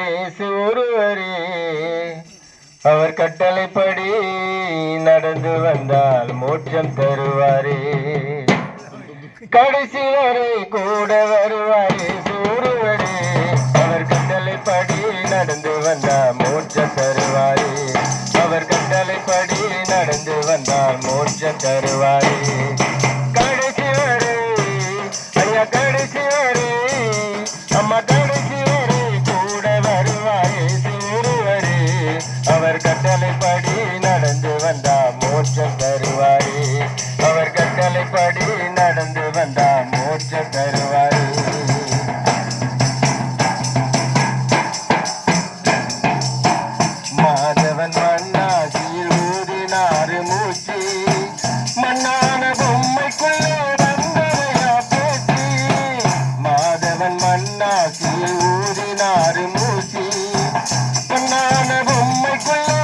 இயேசு அவர் கட்டளைப்படி நடந்து வந்தால் மோட்சம் தருவாரே. கடைசி வரை கூட வருவாரே ஒருவரே அவர் கட்டளைப்படி நடந்து வந்தால் மோட்சம் தருவாரே. அவர் கட்டளைப்படி நடந்து வந்தால் மோட்சம் தருவாரே. வந்தா மோட்சம் தருவாரு. அவர் கட்டளைப்படி நடந்து வந்தா மோட்சம் தருவாரு. மாதவன் மண்ணாசியில் ஊதினாறு மூச்சு. மண்ணான பொம்மைக்குள்ள வந்தவையா போச்சு. மாதவன் மண்ணாசியில் ஊதினாறு மூச்சு. மண்ணான பொம்மைக்குள்ள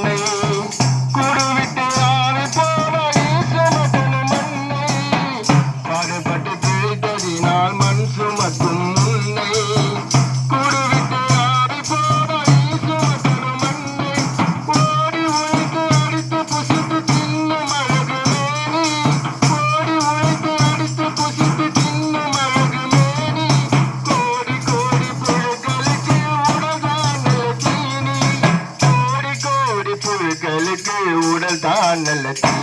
తాళలకి